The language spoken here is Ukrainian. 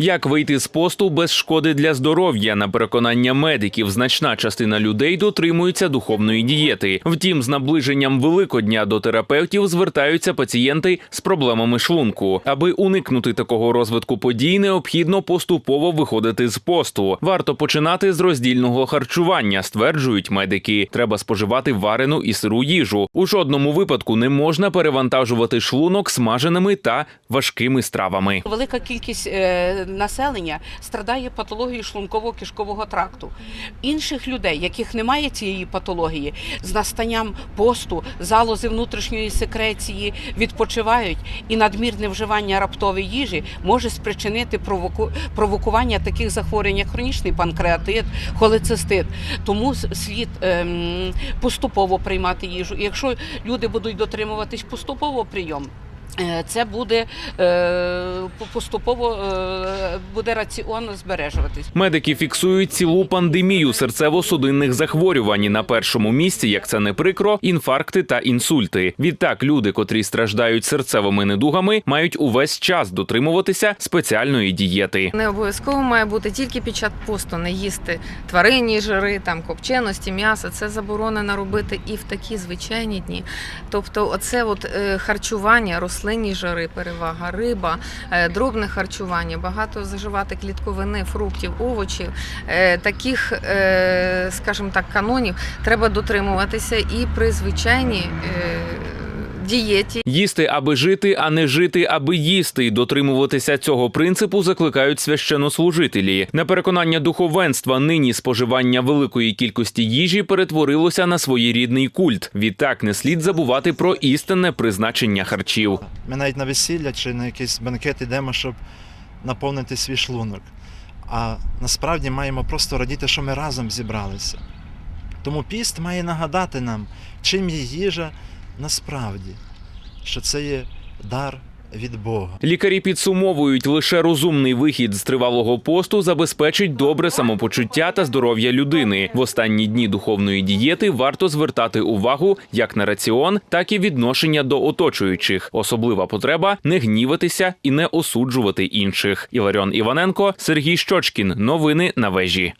Як вийти з посту без шкоди для здоров'я? На переконання медиків, значна частина людей дотримується духовної дієти. Втім, з наближенням Великодня до терапевтів звертаються пацієнти з проблемами шлунку. Аби уникнути такого розвитку подій, необхідно поступово виходити з посту. Варто починати з роздільного харчування, стверджують медики. Треба споживати варену і сиру їжу. У жодному випадку не можна перевантажувати шлунок смаженими та важкими стравами. Велика кількість е, населення страдає патологією шлунково-кишкового тракту. Інших людей, яких немає цієї патології, з настанням посту, залози внутрішньої секреції відпочивають, і надмірне вживання раптової їжі може спричинити провоку... провокування таких захворювань, як хронічний панкреатит, холецистит. Тому слід ем, поступово приймати їжу. І якщо люди будуть дотримуватись поступово прийом. Е, Це буде е, поступово е, буде раціон збережуватись. Медики фіксують цілу пандемію серцево-судинних захворювань. На першому місці, як це не прикро, інфаркти та інсульти. Відтак, люди, котрі страждають серцевими недугами, мають увесь час дотримуватися спеціальної дієти. Не обов'язково має бути тільки під час посту, не їсти тваринні жири, там копченості, м'ясо. Це заборонено робити і в такі звичайні дні. Тобто, оце от харчування, рослинні жири, перевага, риба, е, дробне харчування, багато заживати клітковини, фруктів, овочів. Е, Таких, е, скажімо так, канонів треба дотримуватися і при звичайній дієті. Їсти, аби жити, а не жити, аби їсти. І Дотримуватися цього принципу закликають священнослужителі. На переконання духовенства, нині споживання великої кількості їжі перетворилося на своєрідний культ. Відтак не слід забувати про істинне призначення харчів. Ми навіть на весілля чи на якийсь банкет йдемо, щоб наповнити свій шлунок. А насправді маємо просто радіти, що ми разом зібралися. Тому піст має нагадати нам, чим є їжа насправді, що це є дар від Бога. Лікарі підсумовують, лише розумний вихід з тривалого посту забезпечить добре самопочуття та здоров'я людини. В останні дні духовної дієти варто звертати увагу як на раціон, так і відношення до оточуючих. Особлива потреба не гніватися і не осуджувати інших. Іларіон Іваненко, Сергій Щочкін. Новини на вежі.